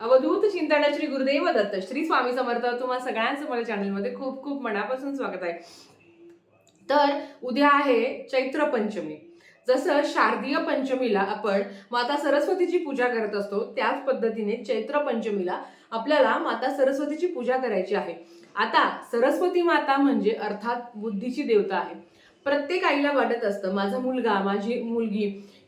अवधूत चिंतन श्री गुरुदेव दत्त श्री स्वामी समर्थ. तुम्हा सगळ्यांचं मला चॅनलमध्ये खूप खूप मनापासून स्वागत आहे. तर उद्या आहे चैत्र पंचमी. जसं शारदीय पंचमीला आपण माता सरस्वतीची पूजा करत असतो त्याच पद्धतीने चैत्र पंचमीला आपल्याला माता सरस्वतीची पूजा करायची आहे. आता सरस्वती माता म्हणजे अर्थात बुद्धीची देवता आहे. प्रत्येक आईला वाटत असतं माझा मुलगा माझी मुलगी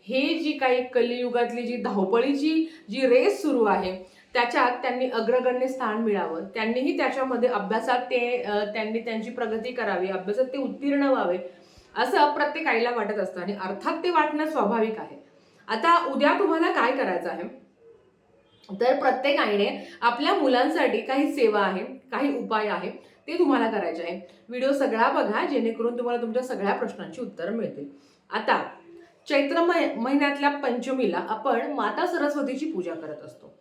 हे जी काही कलियुगातली जी धावपळीची जी रेस सुरू आहे त्याच्यात त्यांनी अग्रगण्य स्थान मिळावं. त्यांनीही त्याच्यामध्ये अभ्यासात ते त्यांनी त्यांची प्रगती करावी अभ्यासात ते उत्तीर्ण व्हावे असं प्रत्येक आईला वाटत असतं आणि अर्थात ते वाटणं स्वाभाविक आहे. आता उद्या तुम्हाला काय करायचं आहे? तर प्रत्येक आईने आपल्या मुलांसाठी काही सेवा आहे काही उपाय आहे ते तुम्हाला करायचे आहे. व्हिडिओ सगळा बघा जेणेकरून तुम्हाला तुमच्या सगळ्या प्रश्नांची उत्तरं मिळतील. आता चैत्र मै- महिन्यातल्या पंचमीला आपण माता सरस्वतीची पूजा करत असतो.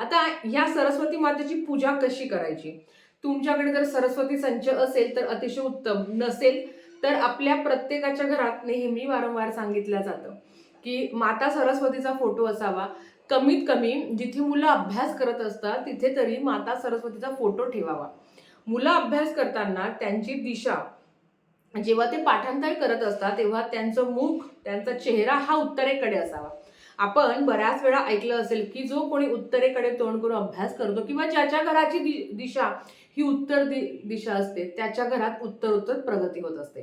आता ह्या सरस्वती मातेची पूजा कशी करायची? तुमच्याकडे जर सरस्वती संच असेल तर अतिशय उत्तम. नसेल तर आपल्या प्रत्येकाच्या घरात नेहमी वारंवार सांगितलं जातं की माता सरस्वतीचा फोटो असावा. कमीत कमी जिथे मुलं अभ्यास करत असतात तिथे तरी माता सरस्वतीचा फोटो ठेवावा. मुलं अभ्यास करताना त्यांची दिशा जेव्हा ते पाठांतर करत असतात तेव्हा त्यांचं मुख त्यांचा चेहरा हा उत्तरेकडे असावा. आपण बऱ्याच वेळा ऐकलं असेल की जो कोणी उत्तरेकडे तोंड करून अभ्यास करतो किंवा ज्याच्या घराची दिशा ही उत्तर दि दिशा असते त्याच्या घरात उत्तर उत्तर प्रगती होत असते.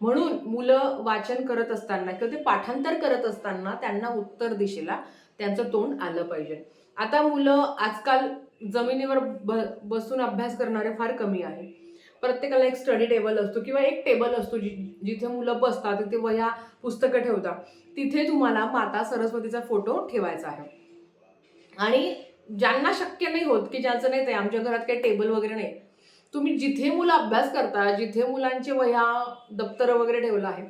म्हणून मुलं वाचन करत असताना किंवा ते पाठांतर करत असताना त्यांना उत्तर दिशेला त्यांचं तोंड आलं पाहिजे. आता मुलं आजकाल जमिनीवर ब बसून अभ्यास करणारे फार कमी आहे. प्रत्येकाला एक स्टडी टेबल असतो किंवा एक टेबल असतो जि जिथे मुलं बसतात तिथे वह्या पुस्तकं ठेवतात. तिथे तुम्हाला माता सरस्वतीचा फोटो ठेवायचा आहे. आणि ज्यांना शक्य नाही होत की ज्यांचं नाही ते आमच्या घरात काही टेबल वगैरे नाही. तुम्ही जिथे मुलं अभ्यास करता जिथे मुलांचे वह्या दप्तर वगैरे ठेवलं आहे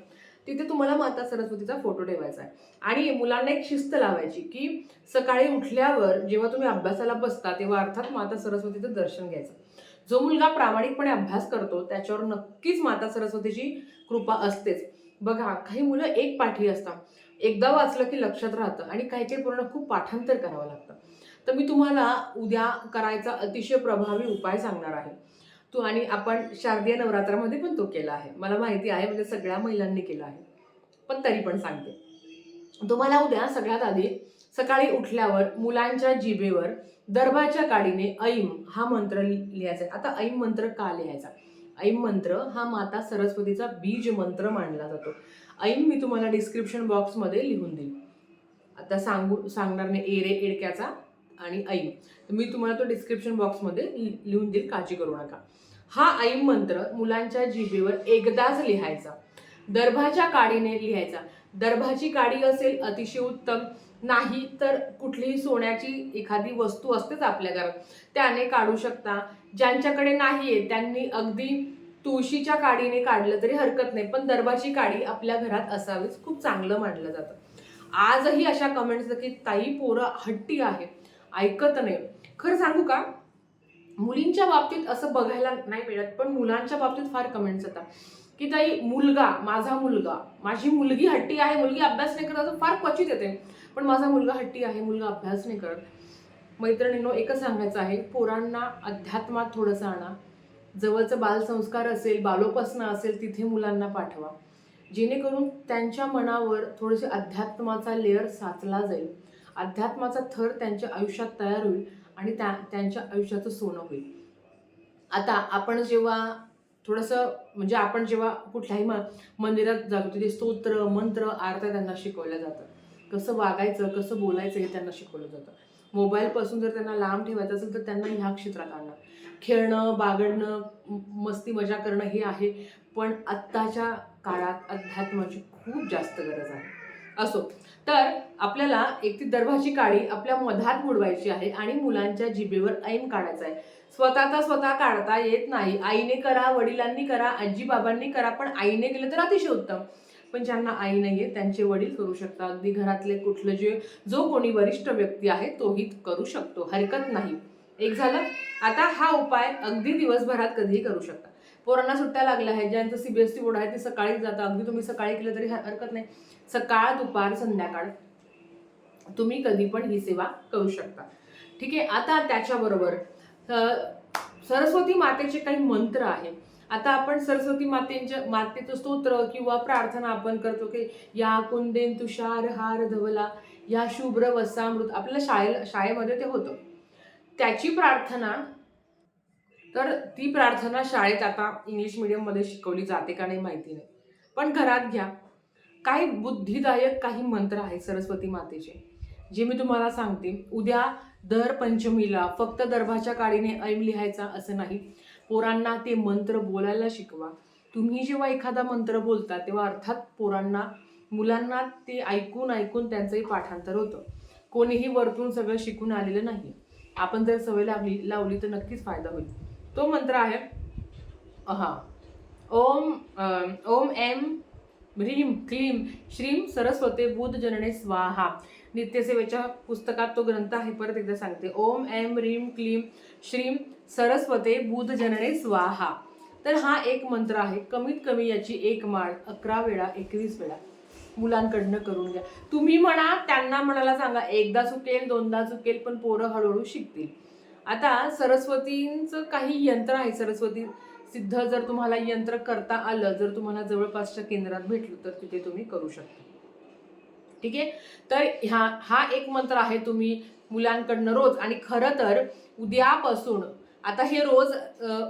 तिथे तुम्हाला माता सरस्वतीचा फोटो ठेवायचा आहे. आणि मुलांना एक शिस्त लावायची की सकाळी उठल्यावर जेव्हा तुम्ही अभ्यासाला बसता तेव्हा अर्थात माता सरस्वतीचं दर्शन घ्यायचं. जो मुलगा प्रामाणिकपणे अभ्यास करतो त्याच्यावर नक्कीच माता सरस्वतीची कृपा असतेच. बघा काही मुलं एक पाठी असतात. एकदा वाचलं की लक्षात राहतं आणि काही काही पूर्ण खूप पाठांतर करावं लागतं. तर मी तुम्हाला उद्या करायचा अतिशय प्रभावी उपाय सांगणार आहे. तू आणि आपण शारदीय नवरात्रामध्ये पण तो केला आहे. मला माहिती आहे म्हणजे सगळ्या महिलांनी केला आहे. पण तरी पण सांगते. तुम्हाला उद्या सगळ्यात आधी सकाळी उठल्यावर मुलांच्या जिभेवर दर्भाच्या काडीने ऐम हा मंत्र लि- लिहायचा. आता ऐम मंत्र का लिहायचा? ऐम मंत्र हा माता सरस्वतीचा बीज मंत्र मानला जातो. ऐम मी तुम्हाला डिस्क्रिप्शन बॉक्समध्ये लिहून देईन. आता सांगू सांगणार नाही एरे एडक्याचा आणि ऐम तर मी तुम्हाला तो डिस्क्रिप्शन बॉक्समध्ये लि- लिहून देईल काळजी करू नका. हा ऐम मंत्र मुलांच्या जिभेवर एकदाच लिहायचा. दर्भाच्या काडीने लिहायचा. दर्भाची काडी असेल अतिशय उत्तम. नाही तर कुठलीही सोन्याची एखादी वस्तू असतेच आपल्या घरात. त्याने काढू शकता. ज्यांच्याकडे नाही आहे त्यांनी अगदी तुळशीच्या काडीने काढलं तरी हरकत नाही. पण दरबाची काडी आपल्या घरात असावीच. खूप चांगलं मानलं जातं. आजही अशा कमेंट्स की ताई पोरं हट्टी आहे. ऐकत नाही. खरं सांगू का? मुलींच्या बाबतीत असं बघायला नाही मिळत पण मुलांच्या बाबतीत फार कमेंट्स येतात. की ताई मुलगा माझा मुलगा माझी मुलगी हट्टी आहे मुलगी अभ्यास नाही करत असं फार क्वचित येते. पण माझा मुलगा हट्टी आहे मुलगा अभ्यास नाही करत. मैत्रिणींनो एकच सांगायचं आहे पोरांना अध्यात्मात थोडंसं आणा. जवळचं बालसंस्कार असेल बालोपासना असेल तिथे मुलांना पाठवा. जेणेकरून त्यांच्या मनावर थोडेसे अध्यात्माचा लेअर साचला जाईल. अध्यात्माचा थर त्यांच्या आयुष्यात तयार होईल आणि त्या त्यांच्या आयुष्याचं सोनं होईल. आता आपण जेव्हा थोडंसं म्हणजे आपण जेव्हा कुठल्याही म मंदिरात जातो तिथे स्तोत्र मंत्र आरत्या त्यांना शिकवल्या जातात. कसं वागायचं कसं बोलायचं हे त्यांना शिकवलं जातं. मोबाईलपासून जर त्यांना लांब ठेवायचं असेल तर त्यांना ह्या क्षेत्रात आणणं खेळणं बागडणं मस्ती मजा करणं हे आहे पण आत्ताच्या काळात अध्यात्माची खूप जास्त गरज आहे. असो तर आपल्याला एक ती दर्भाची काळी आपल्या मधात बुडवायची आहे आणि मुलांच्या जिभेवर ऐन काढायचा आहे. स्वतःचा स्वतः काढता येत नाही. आईने करा वडिलांनी करा आजी बाबांनी करा पण आईने केलं तर अतिशय उत्तम. पण ज्यांना आई नाहीये त्यांचे वडील करू शकतात. अगदी घरातले कुठलं जे जो कोणी वरिष्ठ व्यक्ती आहे तोही करू शकतो. हरकत नाही. एक झालं आता हा उपाय अगदी दिवसभरात कधीही करू शकता. पोरांना सुट्ट्या लागल्या आहेत ज्यांचं सीबीएसई बोर्ड आहे ते सकाळीच जातं अगदी तुम्ही सकाळी केलं तरी हरकत नाही. सकाळ दुपार संध्याकाळ तुम्ही कधी पण ही सेवा करू शकता. ठीक आहे? आता त्याच्याबरोबर सरस्वती मातेचे काही मंत्र आहे. आता आपण सरस्वती मातेच्या मातेचं स्तोत्र किंवा प्रार्थना आपण करतो की या कुंदेन तुषार हार धवला या शुभ्र वसामृत. आपल्या शाळे शाळेमध्ये ते होतं. त्याची प्रार्थना तर ती प्रार्थना शाळेत आता इंग्लिश मिडियममध्ये शिकवली जाते का नाही माहिती नाही. पण घरात घ्या. काही बुद्धिदायक काही मंत्र आहेत सरस्वती मातेचे. जे मी तुम्हाला सांगते. उद्या दर पंचमीला फक्त दर्भाच्या काडीने ऐम लिहायचा असं नाही. पोरांना ते मंत्र बोलायला शिकवा. तुम्ही जेव्हा एखादा मंत्र बोलता तेव्हा अर्थात पोरांना मुलांना ते ऐकून ऐकून त्यांचंही पाठांतर होतं. कोणीही वरतून सगळं शिकून आलेलं नाही. आपण जर सवय लावली लावली तर नक्कीच फायदा होईल. तो मंत्र आहे हा ओम ओम एम ह्रीम क्लीम श्रीम सरस्वते बुध जनने स्वाहा. नित्यसेवेच्या पुस्तकात तो ग्रंथ आहे परत एकदा सांगते. ओम एम ह्रीम क्लीम श्रीम सरस्वते बुध जनने स्वाहा. तर हा एक मंत्र आहे कमीत कमी याची एक माळ अकरा वेळा एकवीस वेळा. मुलांकडनं करून घ्या. तुम्ही म्हणा त्यांना म्हणायला सांगा एकदा चुकेल दोनदा चुकेल पण पोरं हळूहळू शिकतील. आता सरस्वतींचं काही यंत्र आहे सरस्वती सिद्ध जर तुम्हाला यंत्र करता आलं जर तुम्हाला जवळपासच्या केंद्रात भेटलं तर तिथे तुम्ही करू शकता. ठीक आहे? तर ह्या हा एक मंत्र आहे तुम्ही मुलांकडनं रोज आणि खरं तर उद्यापासून आता हे रोज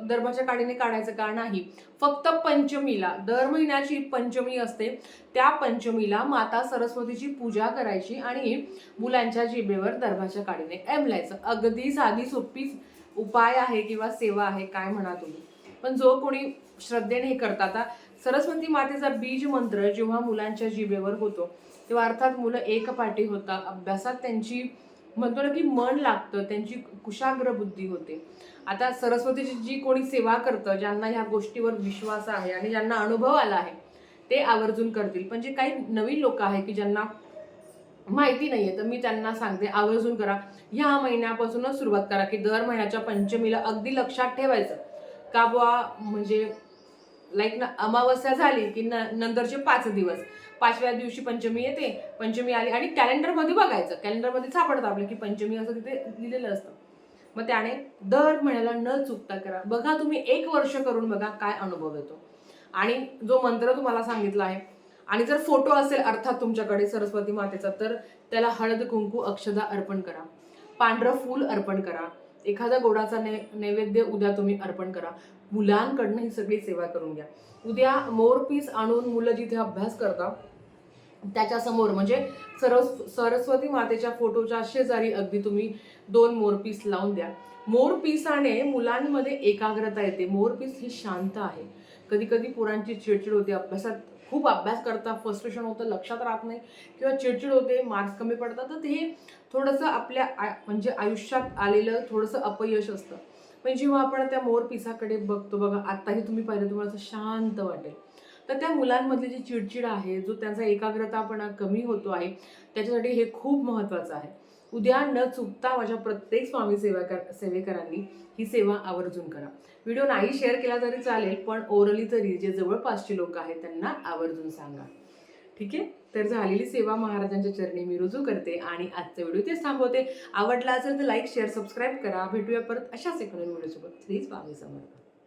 दर्भाच्या काडीने काढायचं का नाही? फक्त पंचमीला दर महिन्याची पंचमी असते. त्या पंचमीला माता सरस्वतीची पूजा करायची आणि मुलांच्या जिभेवर दर्भाच्या काडीने एमलायचं अगदी साधी सोपी उपाय आहे किंवा सेवा आहे काय म्हणा तुम्ही. पण जो कोणी श्रद्धेने हे करता आता सरस्वती मातेचा बीज मंत्र जेव्हा मुलांच्या जिभेवर होतो तेव्हा अर्थात मुलं एकपाठी होतात. अभ्यासात त्यांची म्हणतो ना की मन लागतं त्यांची कुशाग्र बुद्धी होते. आता सरस्वतीची जी कोणी सेवा करतं ज्यांना ह्या गोष्टीवर विश्वास आहे आणि ज्यांना अनुभव आला आहे ते आवर्जून करतील. पण जे काही नवीन लोक आहे की ज्यांना माहिती नाही आहे तर मी त्यांना सांगते आवर्जून करा. ह्या महिन्यापासूनच सुरुवात करा की दर महिन्याच्या पंचमीला अगदी लक्षात ठेवायचं. का बुवा म्हणजे लाईक ना अमावस्या झाली की न नंतरचे पाच दिवस. पाचव्या दिवशी पंचमी येते पंचमी आली आणि कॅलेंडरमध्ये बघायचं. कॅलेंडरमध्ये सापडतं आपलं की पंचमी असं तिथे लिहिलेलं असतं. मग त्याने दर महिन्याला न चुकता करा. बघा तुम्ही एक वर्ष करून बघा काय अनुभव येतो. आणि जो मंत्र तुम्हाला सांगितला आहे आणि जर फोटो असेल अर्थात तुमच्याकडे सरस्वती मातेचा तर त्याला हळद कुंकू अक्षदा अर्पण करा. पांढरं फूल अर्पण करा. एखादा गोडाचा ने नैवेद्य उद्या तुम्ही अर्पण करा. मुलांकडनं ही सगळी सेवा करून घ्या. उद्या मोरपीस आणून मुलं जिथे अभ्यास करतात त्याच्यासमोर म्हणजे सरस्व सरस्वती मातेच्या फोटोच्या शेजारी अगदी तुम्ही दोन मोरपीस लावून द्या. मोरपिसाने मुलांमध्ये एकाग्रता येते. मोरपीस ही शांत आहे. कधी कधी पोरांची चिडचिड होते. अभ्यासात खूप अभ्यास करता फ्रस्ट्रेशन होतं. लक्षात राहत नाही. किंवा चिडचिड होते. मार्क्स कमी पडतात. तर ते थोडंसं आपल्या आ- म्हणजे आयुष्यात आलेलं थोडंसं अपयश असतं. पण जेव्हा आपण त्या मोर पिसाकडे बघतो बघा आत्ताही तुम्ही पाहिलं तुम्हाला असं शांत वाटेल. तर त्या मुलांमधली जी चिडचिड आहे जो त्यांचा एकाग्रतापणा कमी होतो आहे त्याच्यासाठी हे खूप महत्त्वाचं आहे. उद्या न चुकता माझ्या प्रत्येक स्वामी सेवाकर सेवेकरांनी ही सेवा आवर्जून करा. व्हिडिओ नाही शेअर केला तरी चालेल पण ओरली तरी जे जवळपासचे लोक आहेत त्यांना आवर्जून सांगा. ठीक आहे? तर झालेली सेवा महाराजांच्या चरणी मी रुजू करते आणि आजचा व्हिडिओ तेच थांबवते. आवडला असेल तर लाईक शेअर सबस्क्राईब करा. भेटूया परत अशाच एखाद्या व्हिडिओसोबत. प्लीज स्वामी समर्थ